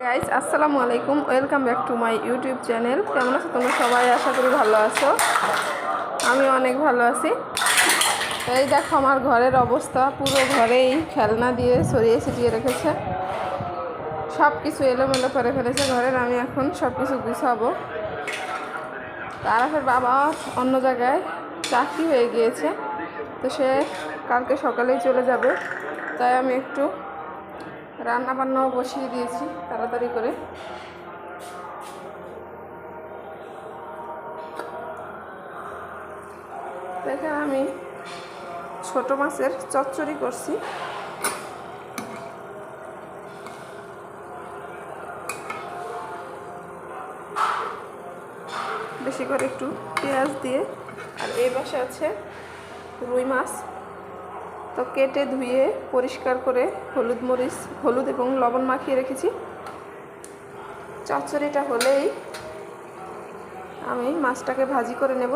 Guys আসসালামু আলাইকুম। Welcome back to my YouTube channel কেমন আছো তোমরা সবাই? আশা করি ভালো আছো। আমি অনেক ভালো আছি। এই দেখো আমার ঘরের অবস্থা। পুরো ঘরেই খেলনা দিয়ে সরিয়ে ছিটিয়ে রেখেছে। সব কিছু এলোমেলো করে ফেলেছে ঘরের। আমি এখন সব কিছু গুছাবো। তারাফের বাবা অন্য জায়গায় চাকরি হয়ে গিয়েছে। তো সে কালকে সকালেই চলে যাবে। তাই আমি একটু রান্না বান্নাও বসিয়ে দিয়েছি তাড়াতাড়ি করে। দেখেন আমি ছোট মাছের চচ্চড়ি করছি। বেশি করে একটু পেঁয়াজ দিয়ে। আর এই পাশে আছে রুই মাছ। তো কেটে ধুয়ে পরিষ্কার করে হলুদ মরিচ, হলুদ এবং লবণ মাখিয়ে রেখেছি। চচ্চড়িটা হলেই আমি মাছটাকে ভাজি করে নেব।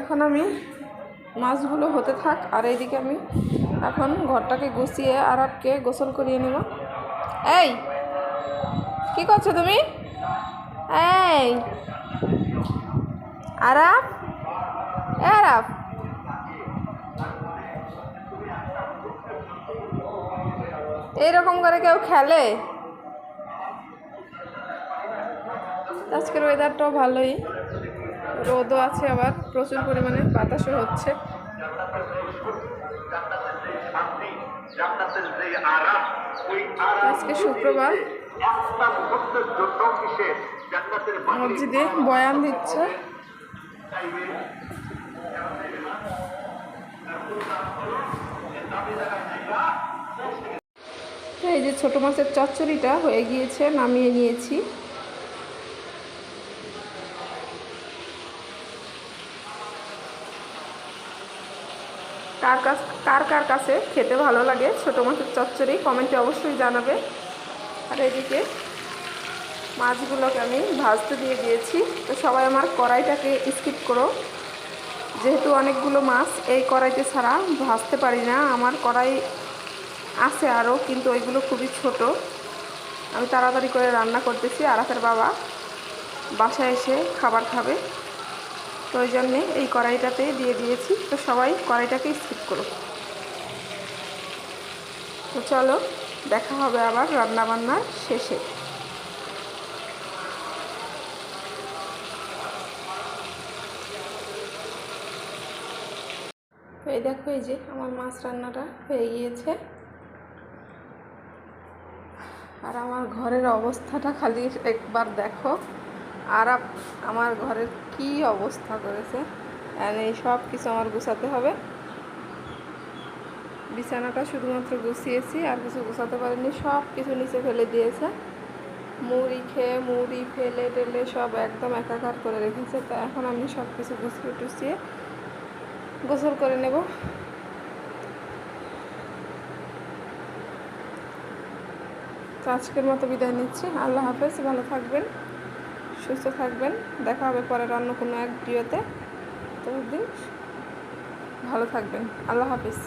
এখন আমি মাছগুলো হতে থাক আর এইদিকে আমি এখন ঘরটাকে গুছিয়ে আরবকে গোসল করিয়ে নেব। এই, কি করছ তুমি? এই। আরাফ? আরাফ। এইরকম করে কেউ খেলে? আজকের ওয়েদারটাও ভালোই। রোদও আছে আবার, প্রচুর পরিমাণে বাতাসও হচ্ছে। আজকে শুক্রবার। মসজিদে বয়ান দিচ্ছে। এই যে ছোট মাছের চচ্চড়িটা হয়ে গিয়েছে, নামিয়ে নিয়েছি। কার কার কার কাছে খেতে ভালো লাগে ছোট মাছের চচ্চড়ি, কমেন্টে অবশ্যই জানাবে। আর এদিকে মাছগুলোকে আমি ভাজতে দিয়ে দিয়েছি। তো সবাই আমার কড়াইটাকে স্কিপ করো। যেহেতু অনেকগুলো মাছ, এই কড়াইতে ছাড়া ভাজতে পারি না। আমার কড়াই আছে আরও কিন্তু ওইগুলো খুবই ছোট। আমি তাড়াতাড়ি করে রান্না করতেছি। আরাফের বাবা বাসায় এসে খাবার খাবে। তো ওই জন্যে এই কড়াইটাতে দিয়ে দিয়েছি। তো সবাই কড়াইটাকে স্কিপ করো। তো চলো দেখা হবে আবার রান্না বান্নার শেষে। এই দেখো, এই যে আমার মাছ রান্নাটা হয়ে গিয়েছে। আর আমার ঘরের অবস্থাটা খালি একবার দেখো। আর আমার ঘরের কি অবস্থা করেছে? এই সব কিছু আমার গুছাতে হবে। বিছানাটা শুধুমাত্র গুছিয়েছি, আর কিছু গুছাতে পারিনি সব কিছু নিচে ফেলে দিয়েছে। মুড়ি খেয়ে, মুড়ি ফেলে টেলে সব একদম একাকার করে রেখেছে, তা এখন আমি সব কিছু গুছিয়ে টুছিয়ে গোসল করে নেব। তো আজকের মতো বিদায় নিচ্ছি, আল্লাহ হাফেজ, ভালো থাকবেন, সুস্থ থাকবেন, দেখা হবে পরের অন্য কোনো এক ভিডিওতে। তো দিন ভালো থাকবেন, আল্লাহ হাফিজ।